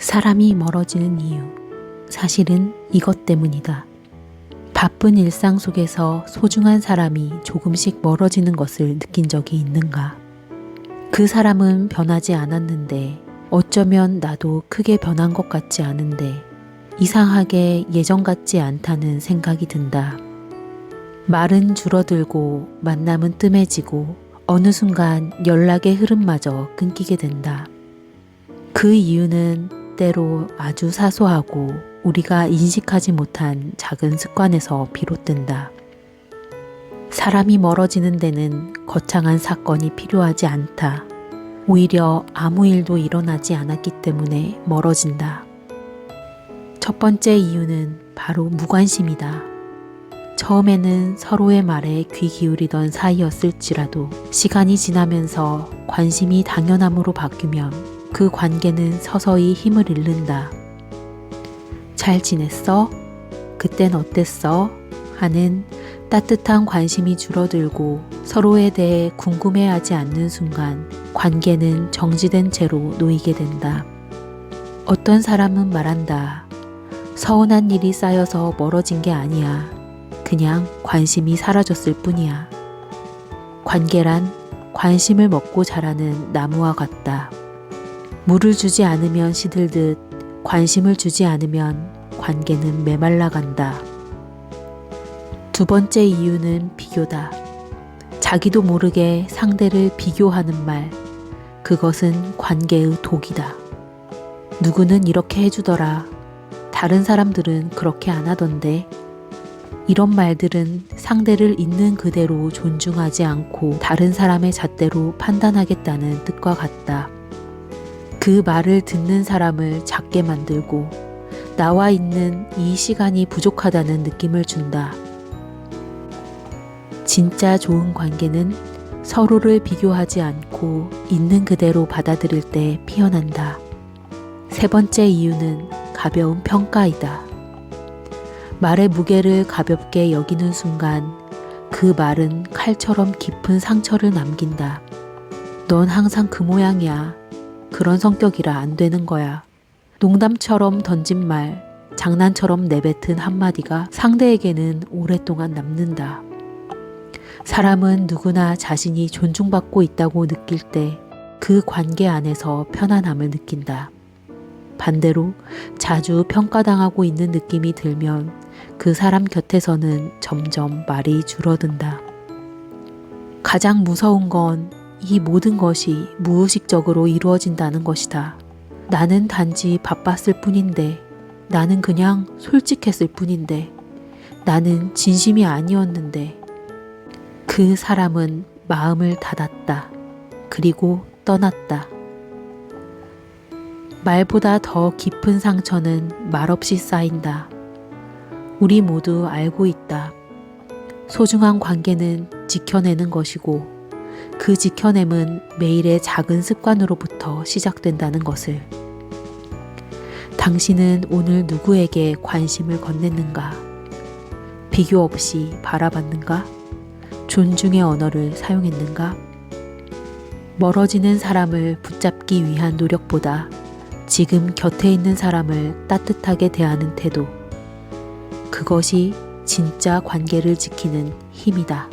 사람이 멀어지는 이유. 사실은 이것 때문이다. 바쁜 일상 속에서 소중한 사람이 조금씩 멀어지는 것을 느낀 적이 있는가? 그 사람은 변하지 않았는데 어쩌면 나도 크게 변한 것 같지 않은데 이상하게 예전 같지 않다는 생각이 든다. 말은 줄어들고 만남은 뜸해지고 어느 순간 연락의 흐름마저 끊기게 된다. 그 이유는 때로 아주 사소하고 우리가 인식하지 못한 작은 습관에서 비롯된다. 사람이 멀어지는 데는 거창한 사건이 필요하지 않다. 오히려 아무 일도 일어나지 않았기 때문에 멀어진다. 첫 번째 이유는 바로 무관심이다. 처음에는 서로의 말에 귀 기울이던 사이였을지라도 시간이 지나면서 관심이 당연함으로 바뀌면 그 관계는 서서히 힘을 잃는다. 잘 지냈어? 그땐 어땠어? 하는 따뜻한 관심이 줄어들고 서로에 대해 궁금해하지 않는 순간 관계는 정지된 채로 놓이게 된다. 어떤 사람은 말한다. 서운한 일이 쌓여서 멀어진 게 아니야. 그냥 관심이 사라졌을 뿐이야. 관계란 관심을 먹고 자라는 나무와 같다. 물을 주지 않으면 시들듯 관심을 주지 않으면 관계는 메말라 간다. 두 번째 이유는 비교다. 자기도 모르게 상대를 비교하는 말. 그것은 관계의 독이다. 누구는 이렇게 해주더라. 다른 사람들은 그렇게 안 하던데. 이런 말들은 상대를 있는 그대로 존중하지 않고 다른 사람의 잣대로 판단하겠다는 뜻과 같다. 그 말을 듣는 사람을 작게 만들고 나와 있는 이 시간이 부족하다는 느낌을 준다. 진짜 좋은 관계는 서로를 비교하지 않고 있는 그대로 받아들일 때 피어난다. 세 번째 이유는 가벼운 평가이다. 말의 무게를 가볍게 여기는 순간 그 말은 칼처럼 깊은 상처를 남긴다. 넌 항상 그 모양이야. 그런 성격이라 안 되는 거야. 농담처럼 던진 말, 장난처럼 내뱉은 한마디가 상대에게는 오랫동안 남는다. 사람은 누구나 자신이 존중받고 있다고 느낄 때 그 관계 안에서 편안함을 느낀다. 반대로 자주 평가당하고 있는 느낌이 들면 그 사람 곁에서는 점점 말이 줄어든다. 가장 무서운 건 이 모든 것이 무의식적으로 이루어진다는 것이다. 나는 단지 바빴을 뿐인데, 나는 그냥 솔직했을 뿐인데, 나는 진심이 아니었는데, 그 사람은 마음을 닫았다. 그리고 떠났다. 말보다 더 깊은 상처는 말없이 쌓인다. 우리 모두 알고 있다. 소중한 관계는 지켜내는 것이고 그 지켜냄은 매일의 작은 습관으로부터 시작된다는 것을. 당신은 오늘 누구에게 관심을 건넸는가? 비교 없이 바라봤는가? 존중의 언어를 사용했는가? 멀어지는 사람을 붙잡기 위한 노력보다 지금 곁에 있는 사람을 따뜻하게 대하는 태도. 그것이 진짜 관계를 지키는 힘이다.